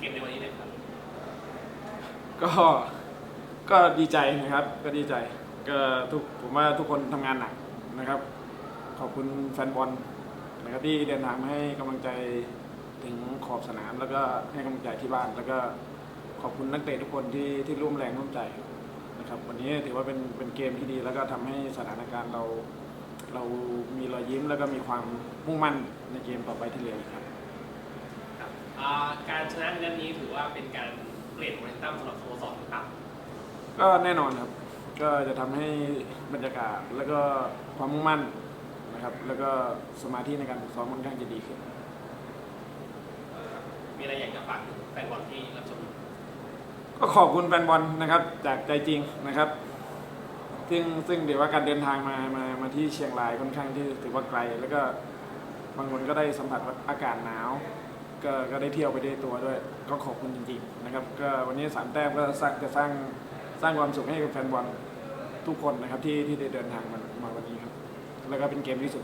เกมในวันนี้หน่อยครับก็ก็ดีใจนะครับ ก็ดีใจ ก็ทุกผมว่าทุกคนทำงานหนักนะครับ ขอบคุณแฟนบอลนะครับที่เดินทางมาให้กำลังใจถึงขอบสนาม แล้วก็ให้กำลังใจที่บ้าน แล้วก็ขอบคุณนักเตะทุกคนที่ที่ร่วมแรงร่วมใจนะครับ วันนี้ถือว่าเป็นเป็นเกมที่ดี แล้วก็ทำให้สถานการณ์เรา เรามีรอยยิ้มแล้วก็มีความมุ่งมั่นในเกมต่อไปที่เหลืออีกครับ การชนะในนัดนี้ถือว่าเป็นการเปลี่ยนโมเมนตัมสำหรับสโมสรครับก็แน่นอนครับ ก็จะทำให้บรรยากาศแล้วก็ความมุ่งมั่นนะครับ แล้วก็สมาธิในการฝึกซ้อมค่อนข้างจะดีขึ้นมีอะไรอยากจะฝากถึงแฟนบอลที่รับชมอยู่ก็ขอบคุณแฟนบอลนะครับจากใจจริงนะครับ ซึ่งซึ่งเดี๋ยวว่าการเดินทางมามามาที่เชียงรายค่อนข้างที่ถือว่าไกล แล้วก็บางคนก็ได้สัมผัสอากาศหนาว ก็ก็ได้เที่ยวไปได้ตัวด้วย ก็ขอบคุณจริงๆนะครับก็วันนี้สามแต้มก็สร้างจะสร้างสร้างความสุขให้กับแฟนบอลทุกคนนะครับที่ที่ได้เดินทางมามาวันนี้ครับแล้วก็เป็นเกมที่สุด